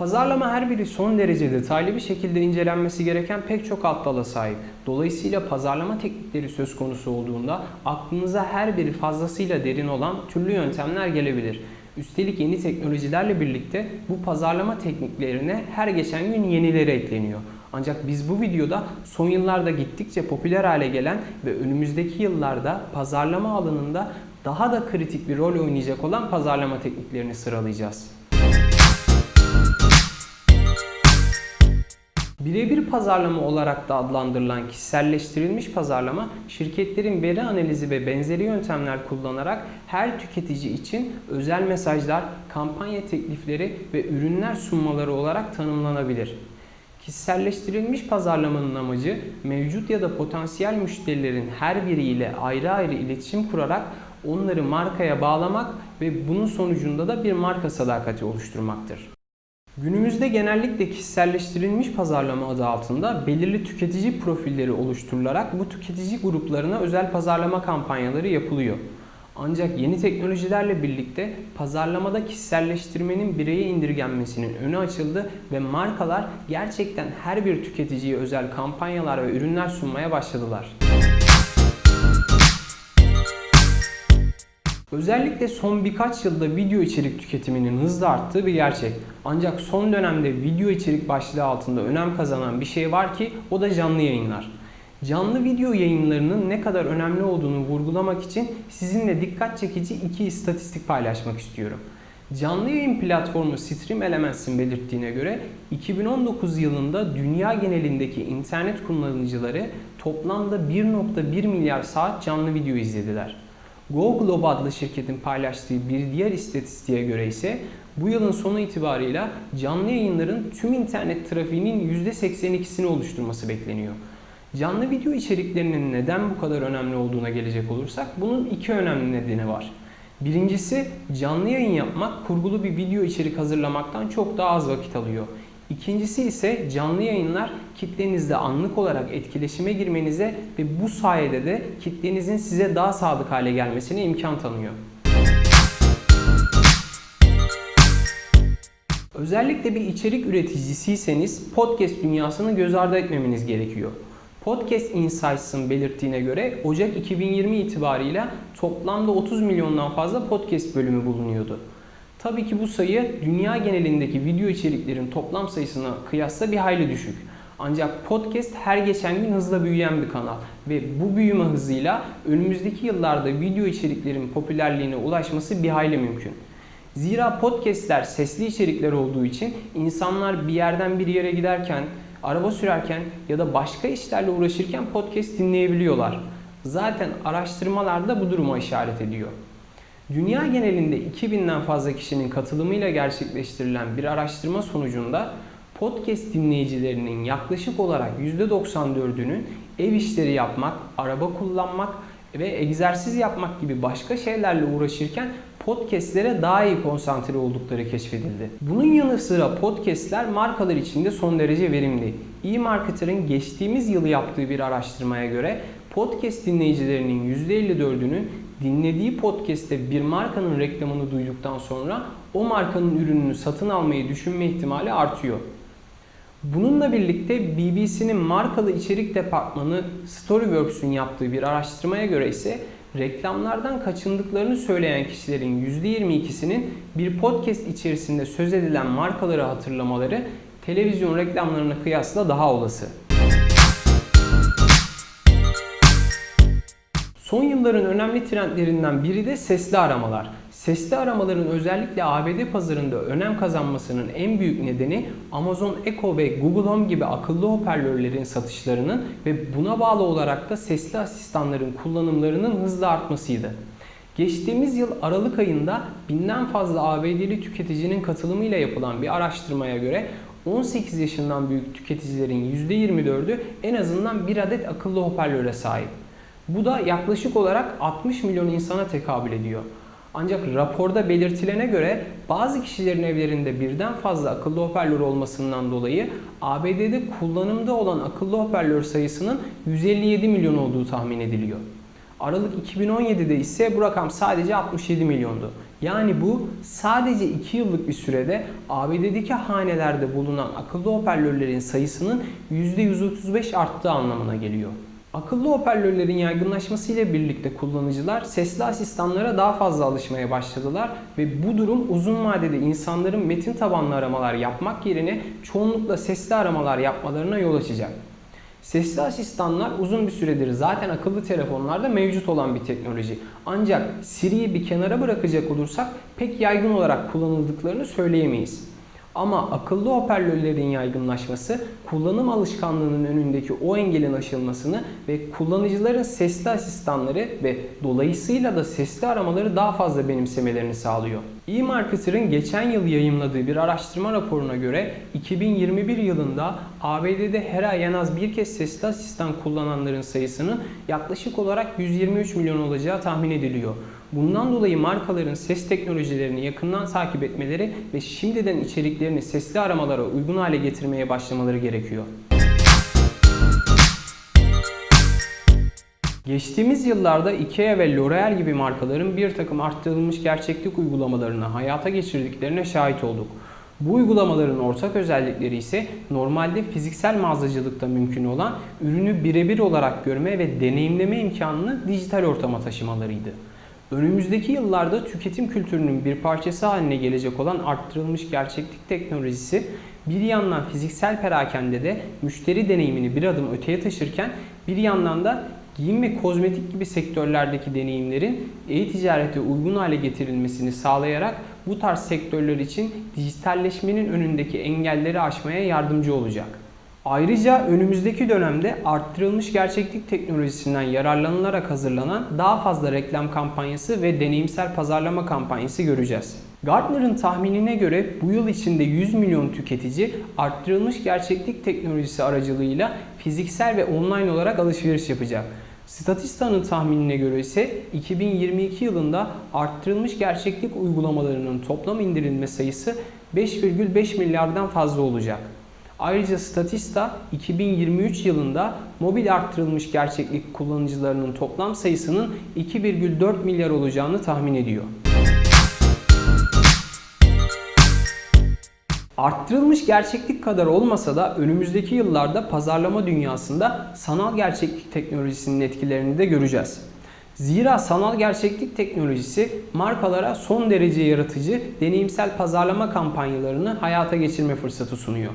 Pazarlama her biri son derece detaylı bir şekilde incelenmesi gereken pek çok alt dala sahip. Dolayısıyla pazarlama teknikleri söz konusu olduğunda aklınıza her biri fazlasıyla derin olan türlü yöntemler gelebilir. Üstelik yeni teknolojilerle birlikte bu pazarlama tekniklerine her geçen gün yenileri ekleniyor. Ancak biz bu videoda son yıllarda gittikçe popüler hale gelen ve önümüzdeki yıllarda pazarlama alanında daha da kritik bir rol oynayacak olan pazarlama tekniklerini sıralayacağız. Birebir pazarlama olarak da adlandırılan kişiselleştirilmiş pazarlama, şirketlerin veri analizi ve benzeri yöntemler kullanarak her tüketici için özel mesajlar, kampanya teklifleri ve ürünler sunmaları olarak tanımlanabilir. Kişiselleştirilmiş pazarlamanın amacı mevcut ya da potansiyel müşterilerin her biriyle ayrı ayrı iletişim kurarak onları markaya bağlamak ve bunun sonucunda da bir marka sadakati oluşturmaktır. Günümüzde genellikle kişiselleştirilmiş pazarlama adı altında belirli tüketici profilleri oluşturularak bu tüketici gruplarına özel pazarlama kampanyaları yapılıyor. Ancak yeni teknolojilerle birlikte pazarlamada kişiselleştirmenin bireye indirgenmesinin önü açıldı ve markalar gerçekten her bir tüketiciye özel kampanyalar ve ürünler sunmaya başladılar. Özellikle son birkaç yılda video içerik tüketiminin hızla arttığı bir gerçek. Ancak son dönemde video içerik başlığı altında önem kazanan bir şey var ki o da canlı yayınlar. Canlı video yayınlarının ne kadar önemli olduğunu vurgulamak için sizinle dikkat çekici iki istatistik paylaşmak istiyorum. Canlı yayın platformu Stream Elements'in belirttiğine göre 2019 yılında dünya genelindeki internet kullanıcıları toplamda 1.1 milyar saat canlı video izlediler. Go Globe adlı şirketin paylaştığı bir diğer istatistiğe göre ise bu yılın sonu itibarıyla canlı yayınların tüm internet trafiğinin %82'sini oluşturması bekleniyor. Canlı video içeriklerinin neden bu kadar önemli olduğuna gelecek olursak bunun iki önemli nedeni var. Birincisi canlı yayın yapmak kurgulu bir video içerik hazırlamaktan çok daha az vakit alıyor. İkincisi ise canlı yayınlar kitlenizle anlık olarak etkileşime girmenize ve bu sayede de kitlenizin size daha sadık hale gelmesine imkan tanıyor. Özellikle bir içerik üreticisiyseniz podcast dünyasını göz ardı etmemeniz gerekiyor. Podcast Insights'ın belirttiğine göre Ocak 2020 itibarıyla toplamda 30 milyondan fazla podcast bölümü bulunuyordu. Tabii ki bu sayı dünya genelindeki video içeriklerin toplam sayısına kıyasla bir hayli düşük. Ancak podcast her geçen gün hızla büyüyen bir kanal ve bu büyüme hızıyla önümüzdeki yıllarda video içeriklerin popülerliğine ulaşması bir hayli mümkün. Zira podcastler sesli içerikler olduğu için insanlar bir yerden bir yere giderken, araba sürerken ya da başka işlerle uğraşırken podcast dinleyebiliyorlar. Zaten araştırmalar da bu duruma işaret ediyor. Dünya genelinde 2000'den fazla kişinin katılımıyla gerçekleştirilen bir araştırma sonucunda podcast dinleyicilerinin yaklaşık olarak %94'ünün ev işleri yapmak, araba kullanmak ve egzersiz yapmak gibi başka şeylerle uğraşırken podcastlere daha iyi konsantre oldukları keşfedildi. Bunun yanı sıra podcastler markalar için de son derece verimli. E-Marketer'ın geçtiğimiz yıl yaptığı bir araştırmaya göre podcast dinleyicilerinin %54'ünün dinlediği podcast'te bir markanın reklamını duyduktan sonra o markanın ürününü satın almayı düşünme ihtimali artıyor. Bununla birlikte BBC'nin markalı içerik departmanı Storyworks'ün yaptığı bir araştırmaya göre ise reklamlardan kaçındıklarını söyleyen kişilerin %22'sinin bir podcast içerisinde söz edilen markaları hatırlamaları televizyon reklamlarına kıyasla daha olası. Son yılların önemli trendlerinden biri de sesli aramalar. Sesli aramaların özellikle ABD pazarında önem kazanmasının en büyük nedeni Amazon Echo ve Google Home gibi akıllı hoparlörlerin satışlarının ve buna bağlı olarak da sesli asistanların kullanımlarının hızla artmasıydı. Geçtiğimiz yıl Aralık ayında binden fazla ABD'li tüketicinin katılımıyla yapılan bir araştırmaya göre 18 yaşından büyük tüketicilerin %24'ü en azından bir adet akıllı hoparlöre sahip. Bu da yaklaşık olarak 60 milyon insana tekabül ediyor. Ancak raporda belirtilene göre bazı kişilerin evlerinde birden fazla akıllı hoparlör olmasından dolayı ABD'de kullanımda olan akıllı hoparlör sayısının 157 milyon olduğu tahmin ediliyor. Aralık 2017'de ise bu rakam sadece 67 milyondu. Yani bu sadece 2 yıllık bir sürede ABD'deki hanelerde bulunan akıllı hoparlörlerin sayısının %135 arttığı anlamına geliyor. Akıllı hoparlörlerin yaygınlaşmasıyla birlikte kullanıcılar sesli asistanlara daha fazla alışmaya başladılar ve bu durum uzun vadede insanların metin tabanlı aramalar yapmak yerine çoğunlukla sesli aramalar yapmalarına yol açacak. Sesli asistanlar uzun bir süredir zaten akıllı telefonlarda mevcut olan bir teknoloji. Ancak Siri'yi bir kenara bırakacak olursak pek yaygın olarak kullanıldıklarını söyleyemeyiz. Ama akıllı hoparlörlerin yaygınlaşması kullanım alışkanlığının önündeki o engelin aşılmasını ve kullanıcıların sesli asistanları ve dolayısıyla da sesli aramaları daha fazla benimsemelerini sağlıyor. E-Marketer'ın geçen yıl yayımladığı bir araştırma raporuna göre 2021 yılında ABD'de her ay en az bir kez sesli asistan kullananların sayısının yaklaşık olarak 123 milyon olacağı tahmin ediliyor. Bundan dolayı markaların ses teknolojilerini yakından takip etmeleri ve şimdiden içeriklerini sesli aramalara uygun hale getirmeye başlamaları gerekiyor. Geçtiğimiz yıllarda IKEA ve L'Oreal gibi markaların bir takım arttırılmış gerçeklik uygulamalarını hayata geçirdiklerine şahit olduk. Bu uygulamaların ortak özellikleri ise normalde fiziksel mağazacılıkta mümkün olan ürünü birebir olarak görme ve deneyimleme imkanını dijital ortama taşımalarıydı. Önümüzdeki yıllarda tüketim kültürünün bir parçası haline gelecek olan arttırılmış gerçeklik teknolojisi bir yandan fiziksel perakende de müşteri deneyimini bir adım öteye taşırken bir yandan da giyim ve kozmetik gibi sektörlerdeki deneyimlerin e-ticarete uygun hale getirilmesini sağlayarak bu tarz sektörler için dijitalleşmenin önündeki engelleri aşmaya yardımcı olacak. Ayrıca önümüzdeki dönemde arttırılmış gerçeklik teknolojisinden yararlanılarak hazırlanan daha fazla reklam kampanyası ve deneyimsel pazarlama kampanyası göreceğiz. Gartner'ın tahminine göre bu yıl içinde 100 milyon tüketici arttırılmış gerçeklik teknolojisi aracılığıyla fiziksel ve online olarak alışveriş yapacak. Statista'nın tahminine göre ise 2022 yılında arttırılmış gerçeklik uygulamalarının toplam indirilme sayısı 5,5 milyardan fazla olacak. Ayrıca Statista 2023 yılında mobil arttırılmış gerçeklik kullanıcılarının toplam sayısının 2,4 milyar olacağını tahmin ediyor. Arttırılmış gerçeklik kadar olmasa da önümüzdeki yıllarda pazarlama dünyasında sanal gerçeklik teknolojisinin etkilerini de göreceğiz. Zira sanal gerçeklik teknolojisi markalara son derece yaratıcı deneyimsel pazarlama kampanyalarını hayata geçirme fırsatı sunuyor.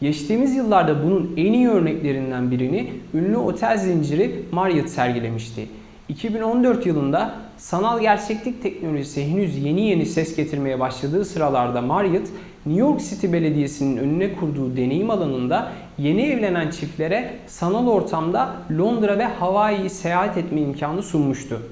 Geçtiğimiz yıllarda bunun en iyi örneklerinden birini ünlü otel zinciri Marriott sergilemişti. 2014 yılında sanal gerçeklik teknolojisi henüz yeni yeni ses getirmeye başladığı sıralarda Marriott, New York City Belediyesi'nin önüne kurduğu deneyim alanında yeni evlenen çiftlere sanal ortamda Londra ve Hawaii'yi seyahat etme imkanı sunmuştu.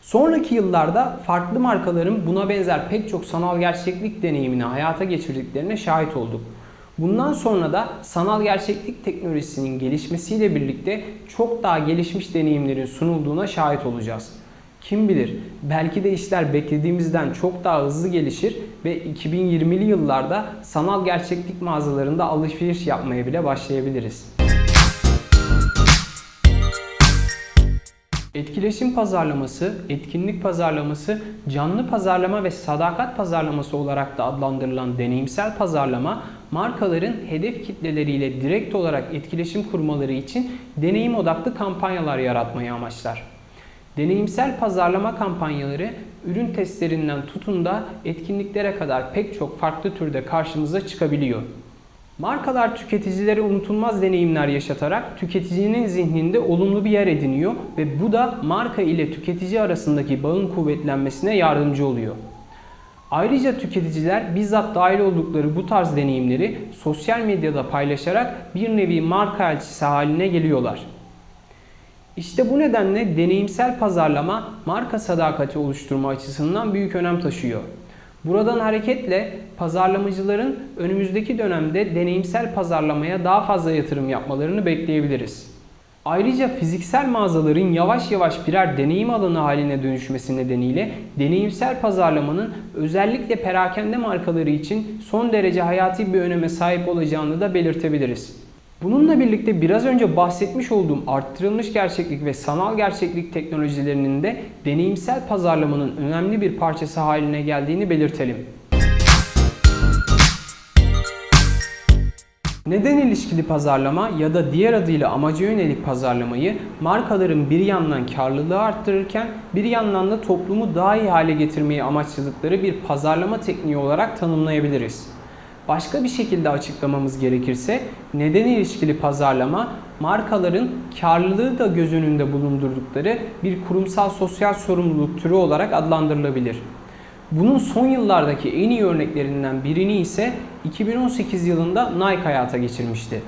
Sonraki yıllarda farklı markaların buna benzer pek çok sanal gerçeklik deneyimini hayata geçirdiklerine şahit olduk. Bundan sonra da sanal gerçeklik teknolojisinin gelişmesiyle birlikte çok daha gelişmiş deneyimlerin sunulduğuna şahit olacağız. Kim bilir belki de işler beklediğimizden çok daha hızlı gelişir ve 2020'li yıllarda sanal gerçeklik mağazalarında alışveriş yapmaya bile başlayabiliriz. Etkileşim pazarlaması, etkinlik pazarlaması, canlı pazarlama ve sadakat pazarlaması olarak da adlandırılan deneyimsel pazarlama, markaların hedef kitleleriyle direkt olarak etkileşim kurmaları için deneyim odaklı kampanyalar yaratmayı amaçlar. Deneyimsel pazarlama kampanyaları ürün testlerinden tutun da etkinliklere kadar pek çok farklı türde karşımıza çıkabiliyor. Markalar tüketicilere unutulmaz deneyimler yaşatarak tüketicinin zihninde olumlu bir yer ediniyor ve bu da marka ile tüketici arasındaki bağın kuvvetlenmesine yardımcı oluyor. Ayrıca tüketiciler bizzat dahil oldukları bu tarz deneyimleri sosyal medyada paylaşarak bir nevi marka elçisi haline geliyorlar. İşte bu nedenle deneyimsel pazarlama marka sadakati oluşturma açısından büyük önem taşıyor. Buradan hareketle pazarlamacıların önümüzdeki dönemde deneyimsel pazarlamaya daha fazla yatırım yapmalarını bekleyebiliriz. Ayrıca fiziksel mağazaların yavaş yavaş birer deneyim alanı haline dönüşmesi nedeniyle deneyimsel pazarlamanın özellikle perakende markaları için son derece hayati bir öneme sahip olacağını da belirtebiliriz. Bununla birlikte biraz önce bahsetmiş olduğum arttırılmış gerçeklik ve sanal gerçeklik teknolojilerinin de deneyimsel pazarlamanın önemli bir parçası haline geldiğini belirtelim. Neden ilişkili pazarlama ya da diğer adıyla amaca yönelik pazarlamayı markaların bir yandan karlılığı arttırırken bir yandan da toplumu daha iyi hale getirmeyi amaçladıkları bir pazarlama tekniği olarak tanımlayabiliriz. Başka bir şekilde açıklamamız gerekirse neden ilişkili pazarlama markaların karlılığı da göz önünde bulundurdukları bir kurumsal sosyal sorumluluk türü olarak adlandırılabilir. Bunun son yıllardaki en iyi örneklerinden birini ise 2018 yılında Nike hayata geçirmişti.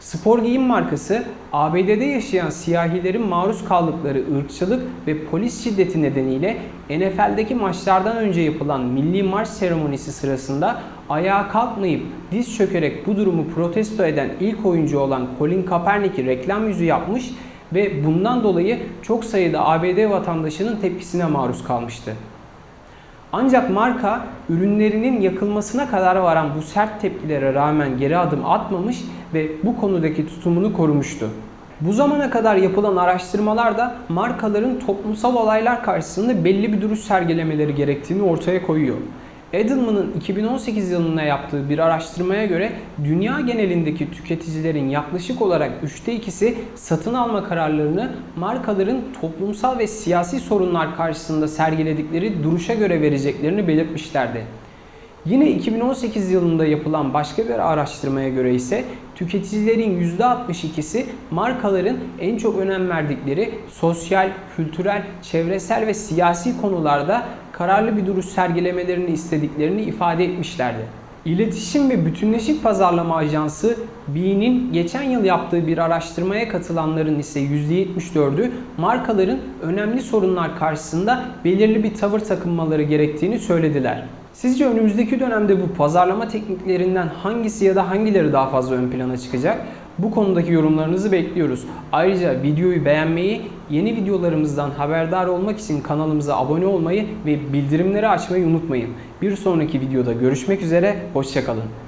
Spor giyim markası ABD'de yaşayan siyahilerin maruz kaldıkları ırkçılık ve polis şiddeti nedeniyle NFL'deki maçlardan önce yapılan milli marş seremonisi sırasında ayağa kalkmayıp diz çökerek bu durumu protesto eden ilk oyuncu olan Colin Kaepernick'i reklam yüzü yapmış ve bundan dolayı çok sayıda ABD vatandaşının tepkisine maruz kalmıştı. Ancak marka ürünlerinin yakılmasına kadar varan bu sert tepkilere rağmen geri adım atmamış ve bu konudaki tutumunu korumuştu. Bu zamana kadar yapılan araştırmalar da markaların toplumsal olaylar karşısında belli bir duruş sergilemeleri gerektiğini ortaya koyuyor. Edelman'ın 2018 yılında yaptığı bir araştırmaya göre dünya genelindeki tüketicilerin yaklaşık olarak üçte ikisi satın alma kararlarını markaların toplumsal ve siyasi sorunlar karşısında sergiledikleri duruşa göre vereceklerini belirtmişlerdi. Yine 2018 yılında yapılan başka bir araştırmaya göre ise tüketicilerin %62'si markaların en çok önem verdikleri sosyal, kültürel, çevresel ve siyasi konularda kararlı bir duruş sergilemelerini istediklerini ifade etmişlerdi. İletişim ve Bütünleşik Pazarlama Ajansı B'nin geçen yıl yaptığı bir araştırmaya katılanların ise %74'ü markaların önemli sorunlar karşısında belirli bir tavır takınmaları gerektiğini söylediler. Sizce önümüzdeki dönemde bu pazarlama tekniklerinden hangisi ya da hangileri daha fazla ön plana çıkacak? Bu konudaki yorumlarınızı bekliyoruz. Ayrıca videoyu beğenmeyi, yeni videolarımızdan haberdar olmak için kanalımıza abone olmayı ve bildirimleri açmayı unutmayın. Bir sonraki videoda görüşmek üzere, hoşçakalın.